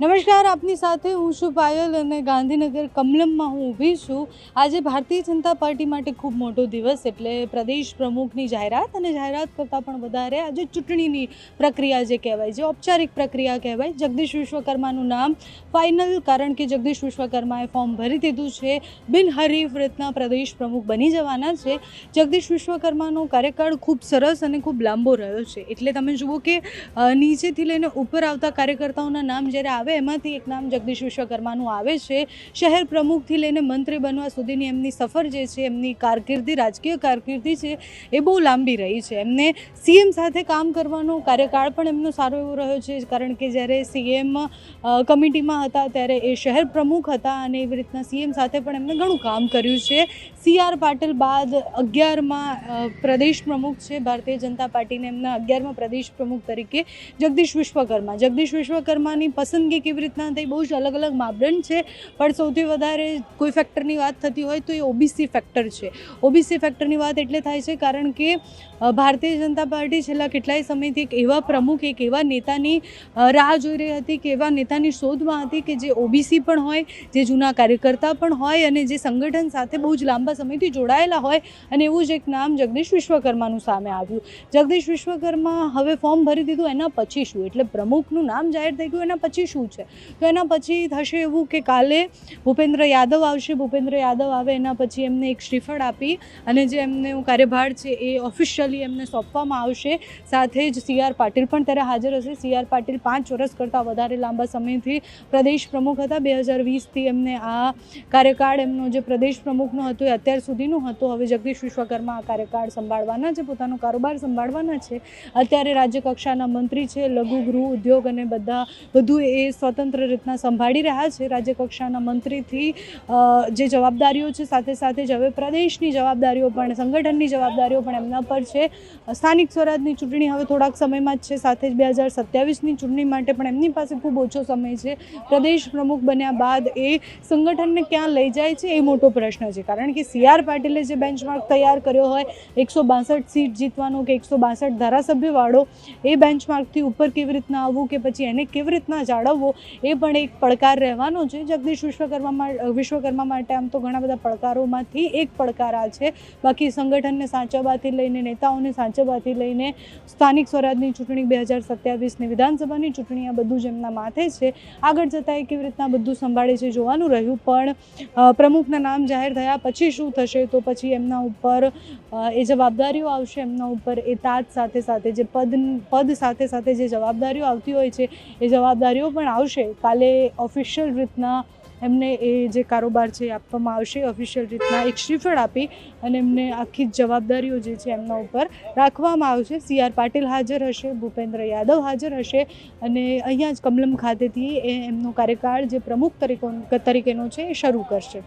નમસ્કાર, આપની સાથે હું છું પાયલ અને ગાંધીનગર કમલમમાં હું ઊભી છું. આજે ભારતીય જનતા પાર્ટી માટે ખૂબ મોટો દિવસ એટલે પ્રદેશ પ્રમુખની જાહેરાત અને જાહેરાત કરતાં પણ વધારે આજે ચૂંટણીની પ્રક્રિયા જે કહેવાય, જે ઔપચારિક પ્રક્રિયા કહેવાય, જગદીશ વિશ્વકર્માનું નામ ફાઇનલ કારણ કે જગદીશ વિશ્વકર્માએ ફોર્મ ભરી દીધું છે. બિનહરીફ રીતના પ્રદેશ પ્રમુખ બની જવાના છે. જગદીશ વિશ્વકર્માનો કાર્યકાળ ખૂબ સરસ અને ખૂબ લાંબો રહ્યો છે. એટલે તમે જુઓ કે નીચેથી લઈને ઉપર આવતા કાર્યકર્તાઓના નામ જ્યારે આવે એમાંથી એક નામ જગદીશ વિશ્વકર્માનું આવે છે. શહેર પ્રમુખથી લઈને મંત્રી બનવા સુધીની એમની સફર જે છે, એમની કારકિર્દી, રાજકીય કારકિર્દી છે, એ બહુ લાંબી રહી છે. એમને સીએમ સાથે કામ કરવાનો કાર્યકાળ પણ એમનો સારો એવો રહ્યો છે, કારણ કે જ્યારે સીએમ કમિટીમાં હતા ત્યારે એ શહેર પ્રમુખ હતા અને એવી રીતના સીએમ સાથે પણ એમને ઘણું કામ કર્યું છે. સી આર પાટીલ બાદ અગિયારમાં પ્રદેશ પ્રમુખ છે. ભારતીય જનતા પાર્ટીને એમના અગિયારમાં પ્રદેશ પ્રમુખ તરીકે જગદીશ વિશ્વકર્મા. જગદીશ વિશ્વકર્માની પસંદગી કેવી રીતના થઈ બહુ જ અલગ અલગ માપદંડ છે, પણ સૌથી વધારે કોઈ ફેક્ટરની વાત થતી હોય તો એ ઓબીસી ફેક્ટર છે. ઓબીસી ફેક્ટરની વાત એટલે થાય છે કારણ કે ભારતીય જનતા પાર્ટી છેલ્લા કેટલાય સમયથી એક એવા પ્રમુખ, એક એવા નેતાની રાહ જોઈ રહી હતી કે એવા નેતાની શોધમાં હતી કે જે ઓબીસી પણ હોય, જે જૂના કાર્યકર્તા પણ હોય અને જે સંગઠન સાથે બહુ જ લાંબા સમયથી જોડાયેલા હોય અને એવું જ એક નામ જગદીશ વિશ્વકર્માનું સામે આવ્યું. જગદીશ વિશ્વકર્મા હવે ફોર્મ ભરી દીધું એના પછી શું? એટલે પ્રમુખનું નામ જાહેર થઈ ગયું એના પછી શું? છે. તો એના પછી થશે એવું કે કાલે ભૂપેન્દ્ર યાદવ આવશે. ભૂપેન્દ્ર યાદવ આવે એના પછી એમને એક શ્રીફળ આપી અને જે એમને કાર્યભાર છે એ ઓફિશિયલી એમને સોંપવામાં આવશે. સાથે જ સી આર પાટીલ પણ ત્યારે હાજર હશે. સી આર પાટીલ પાંચ વર્ષ કરતાં વધારે લાંબા સમયથી પ્રદેશ પ્રમુખ હતા. બે હજાર વીસથી એમને આ કાર્યકાળ એમનો જે પ્રદેશ પ્રમુખનો હતો એ અત્યાર સુધીનો હતો. હવે જગદીશ વિશ્વકર્મા આ કાર્યકાળ સંભાળવાના છે. પોતાનો કારોબાર સંભાળવાના છે. અત્યારે રાજ્ય કક્ષાના મંત્રી છે. લઘુ ગૃહ ઉદ્યોગ અને બધા બધું એ સ્વતંત્ર રીતના સંભાળી રહ્યા છે રાજ્ય કક્ષાના મંત્રીથી જે જવાબદારીઓ છે, સાથે સાથે જ હવે પ્રદેશની જવાબદારીઓ પણ, સંગઠનની જવાબદારીઓ પણ એમના પર છે. સ્થાનિક સ્વરાજની ચૂંટણી હવે થોડાક સમયમાં જ છે, સાથે જ બે હજાર સત્યાવીસની ચૂંટણી માટે પણ એમની પાસે ખૂબ ઓછો સમય છે. પ્રદેશ પ્રમુખ બન્યા બાદ એ સંગઠનને ક્યાં લઈ જાય છે, એ મોટો પ્રશ્ન છે. કારણ કે સી આર પાટીલે જે બેન્ચમાર્ક તૈયાર કર્યો હોય, એકસો બાસઠ સીટ જીતવાનો કે એકસો બાસઠ ધારાસભ્યવાળો, એ બેન્ચમાર્કથી ઉપર કેવી રીતના આવવું કે પછી એને કેવી રીતના જાળવવો એ પણ એક પડકાર રહેવાનો છે. જગદીશ વિશ્વકર્મા વિશ્વકર્મા માટે આમ તો ઘણા બધા પડકારોમાંથી એક પડકાર આ છે. બાકી સંગઠનને સાચવવાથી લઈને, નેતાઓને સાચવવાથી લઈને સ્થાનિક સ્વરાજની ચૂંટણી બે હજાર સત્યાવીસની વિધાનસભાની ચૂંટણી આ બધું જ એમના માથે છે. આગળ જતાં એ કેવી રીતના બધું સંભાળે છે જોવાનું રહ્યું. પણ પ્રમુખના નામ જાહેર થયા પછી શું થશે? તો પછી એમના ઉપર એ જવાબદારીઓ આવશે એમના ઉપર. એ તાજ સાથે સાથે જે પદ પદ સાથે સાથે જે જવાબદારીઓ આવતી હોય છે, એ જવાબદારીઓ પણ આવશે, કાલે ઓફિશિયલ રીતના એમને એ જે કારોબાર છે એ આપવામાં આવશે ઓફિશિયલ રીતના એક શ્રીફળ આપી અને એમને આખી જવાબદારીઓ જે છે એમના ઉપર રાખવામાં આવશે. સી આર પાટીલ હાજર હશે, ભૂપેન્દ્ર યાદવ હાજર હશે અને અહીંયા જ કમલમ ખાતેથી એ એમનો કાર્યકાળ જે પ્રમુખ તરીકે, તરીકેનો છે એ શરૂ કરશે.